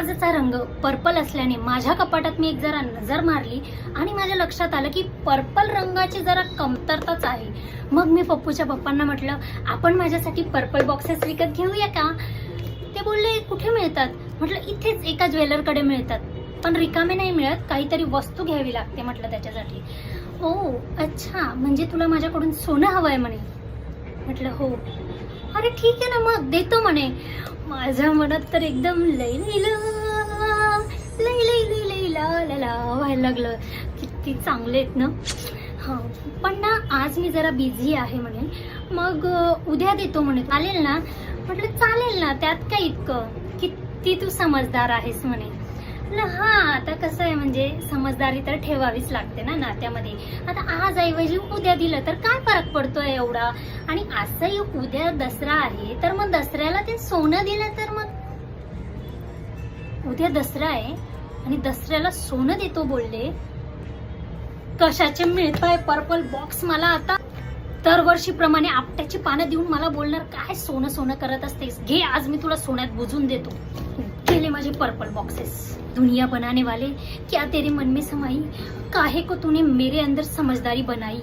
आजचा रंग पर्पल असल्याने माझ्या कपाटात मी एक जरा नजर मारली आणि माझ्या लक्षात आलं की पर्पल रंगाची जरा कमतरताच आहे. मग मी पप्पूच्या पप्पांना म्हटलं आपण माझ्यासाठी पर्पल बॉक्सेस विकत घेऊया का? ते बोलले कुठे मिळतात? म्हटलं इथेच एका ज्वेलरकडे मिळतात. पण रिकामे नाही मिळत काहीतरी वस्तू घ्यावी लागते म्हटलं त्याच्यासाठी. ओ अच्छा म्हणजे तुला माझ्याकडून सोनं हवं आहे म्हणे. म्हटलं हो. अरे ठीक आहे ना मग देतो म्हणे. माझ्या मनात तर एकदम लई लई लई लई लई लई ला ला व्हायला लागलं. किती चांगले आहेत ना? हां पण ना आज मी जरा बिझी आहे म्हणे मग उद्या देतो म्हणे चालेल ना? म्हटलं चालेल ना त्यात काय इतकं? किती तू समजदार आहेस म्हणे. म्हटलं हा आता कसं आहे म्हणजे समजदारी तर ठेवावीच लागते ना नात्यामध्ये. आता आज ऐवजी उद्या दिलं तर काय फरक पडतोय एवढा? आणि आजचाही उद्या दसरा आहे तर मग दसऱ्याला ते सोनं दिलं तर मग? उद्या दसरा आहे आणि दसऱ्याला सोनं देतो बोलले. कशाचे मिळताय पर्पल बॉक्स मला आता? दरवर्षीप्रमाणे आपट्याची पानं देऊन मला बोलणार काय सोनं सोनं करत असतेस? घे आज मी तुला सोन्यात बुजून देतो. गेले मज़े पर्पल बॉक्सेस दुनिया बनाने वाले, क्या तेरे मन में समाई? काहे को तूने मेरे अंदर समझदारी बनाई?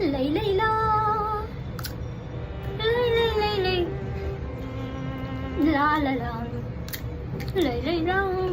लई लई, ला। लई लई लई लई। ला ला ला। लई लई, ला।